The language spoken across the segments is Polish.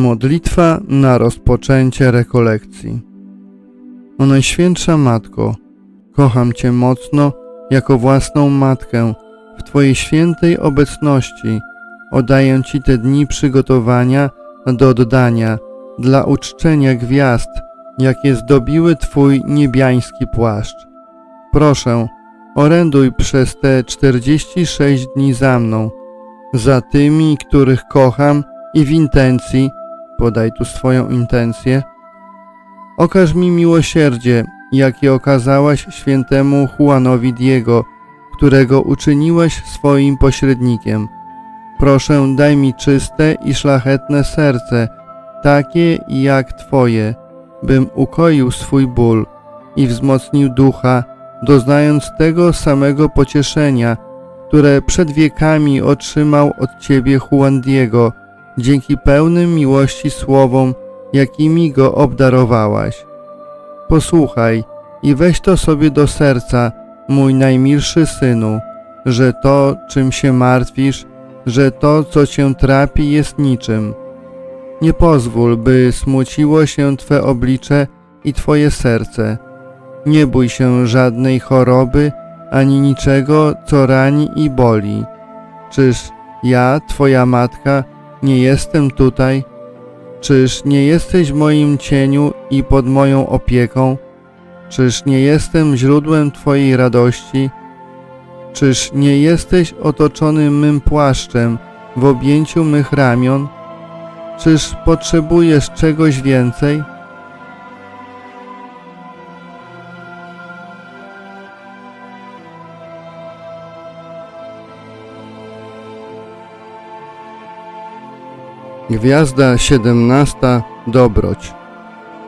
Modlitwa na rozpoczęcie rekolekcji. O Najświętsza Matko, kocham Cię mocno jako własną matkę. W Twojej świętej obecności oddaję Ci te dni przygotowania do oddania dla uczczenia gwiazd, jakie zdobiły Twój niebiański płaszcz. Proszę, oręduj przez te 46 dni za mną, za tymi, których kocham i w intencji, podaj tu swoją intencję, okaż mi miłosierdzie, jakie okazałaś świętemu Juanowi Diego, którego uczyniłeś swoim pośrednikiem. Proszę, daj mi czyste i szlachetne serce, takie jak Twoje, bym ukoił swój ból i wzmocnił ducha, doznając tego samego pocieszenia, które przed wiekami otrzymał od Ciebie Juan Diego, dzięki pełnym miłości słowom, jakimi go obdarowałaś. Posłuchaj i weź to sobie do serca, mój najmilszy synu, że to, czym się martwisz, że to, co cię trapi, jest niczym. Nie pozwól, by smuciło się Twe oblicze i Twoje serce. Nie bój się żadnej choroby, ani niczego, co rani i boli. Czyż ja, Twoja matka, nie jestem tutaj? Czyż nie jesteś w moim cieniu i pod moją opieką? Czyż nie jestem źródłem Twojej radości? Czyż nie jesteś otoczony mym płaszczem w objęciu mych ramion? Czyż potrzebujesz czegoś więcej? Gwiazda siedemnasta Dobroć.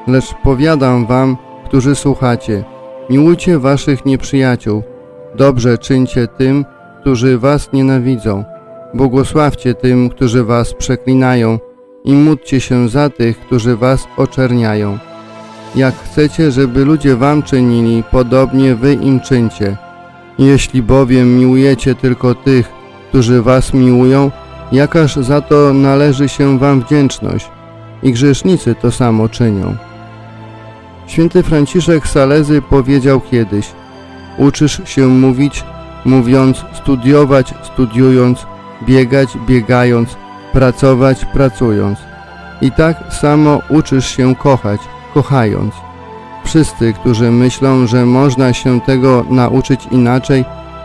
Lecz powiadam wam, którzy słuchacie, miłujcie waszych nieprzyjaciół, dobrze czyńcie tym, którzy was nienawidzą, błogosławcie tym, którzy was przeklinają i módlcie się za tych, którzy was oczerniają. Jak chcecie, żeby ludzie wam czynili, podobnie wy im czyńcie. Jeśli bowiem miłujecie tylko tych, którzy was miłują, jakaż za to należy się wam wdzięczność i grzesznicy to samo czynią. Święty Franciszek Salezy powiedział kiedyś Uczysz się mówić, mówiąc, studiować, studiując, biegać, biegając, pracować, pracując. I tak samo uczysz się kochać, kochając. Wszyscy, którzy myślą, że można się tego nauczyć inaczej,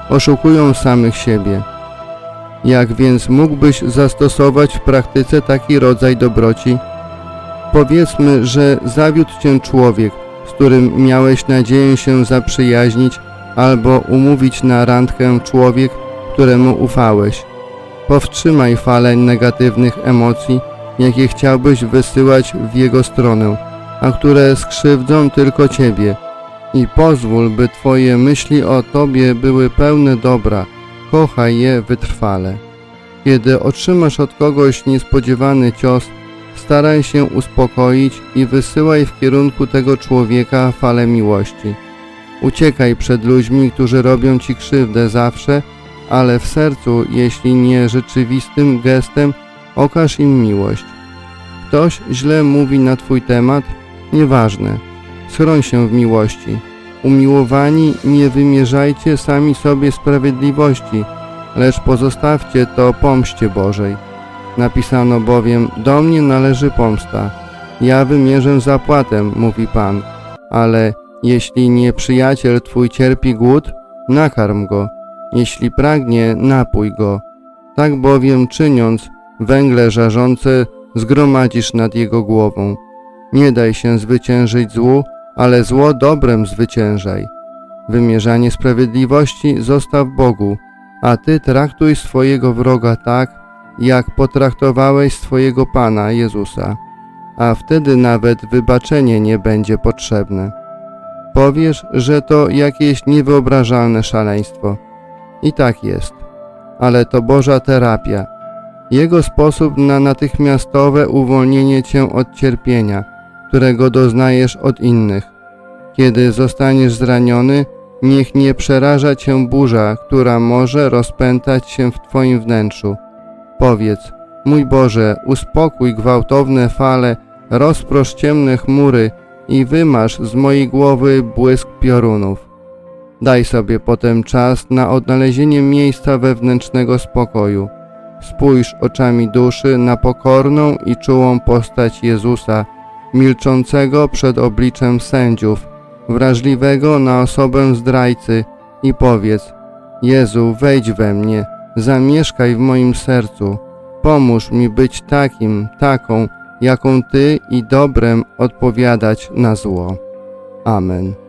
oszukują samych siebie. Jak więc mógłbyś zastosować w praktyce taki rodzaj dobroci? Powiedzmy, że zawiódł cię człowiek, z którym miałeś nadzieję się zaprzyjaźnić albo umówić na randkę człowiek, któremu ufałeś. Powstrzymaj falę negatywnych emocji, jakie chciałbyś wysyłać w jego stronę, a które skrzywdzą tylko ciebie i pozwól, by twoje myśli o tobie były pełne dobra, kochaj je wytrwale. Kiedy otrzymasz od kogoś niespodziewany cios, staraj się uspokoić i wysyłaj w kierunku tego człowieka falę miłości. Uciekaj przed ludźmi, którzy robią ci krzywdę zawsze, ale w sercu, jeśli nie rzeczywistym gestem, okaż im miłość. Ktoś źle mówi na twój temat? Nieważne. Schroń się w miłości. Umiłowani, nie wymierzajcie sami sobie sprawiedliwości, lecz pozostawcie to pomście Bożej. Napisano bowiem, do mnie należy pomsta. Ja wymierzę zapłatę, mówi Pan. Ale jeśli nieprzyjaciel twój cierpi głód, nakarm go. Jeśli pragnie, napój go. Tak bowiem czyniąc, węgle żarzące zgromadzisz nad jego głową. Nie daj się zwyciężyć złu, ale zło dobrem zwyciężaj. Wymierzanie sprawiedliwości zostaw Bogu, a ty traktuj swojego wroga tak, jak potraktowałeś swojego Pana Jezusa, a wtedy nawet wybaczenie nie będzie potrzebne. Powiesz, że to jakieś niewyobrażalne szaleństwo. I tak jest. Ale to Boża terapia. Jego sposób na natychmiastowe uwolnienie cię od cierpienia, którego doznajesz od innych. Kiedy zostaniesz zraniony, niech nie przeraża cię burza, która może rozpętać się w twoim wnętrzu. Powiedz, Mój Boże, uspokój gwałtowne fale, rozprosz ciemne chmury i wymasz z mojej głowy błysk piorunów. Daj sobie potem czas na odnalezienie miejsca wewnętrznego spokoju. Spójrz oczami duszy na pokorną i czułą postać Jezusa, milczącego przed obliczem sędziów, wrażliwego na osobę zdrajcy i powiedz: Jezu, wejdź we mnie, zamieszkaj w moim sercu, pomóż mi być takim, taką, jaką Ty i dobrem odpowiadać na zło. Amen.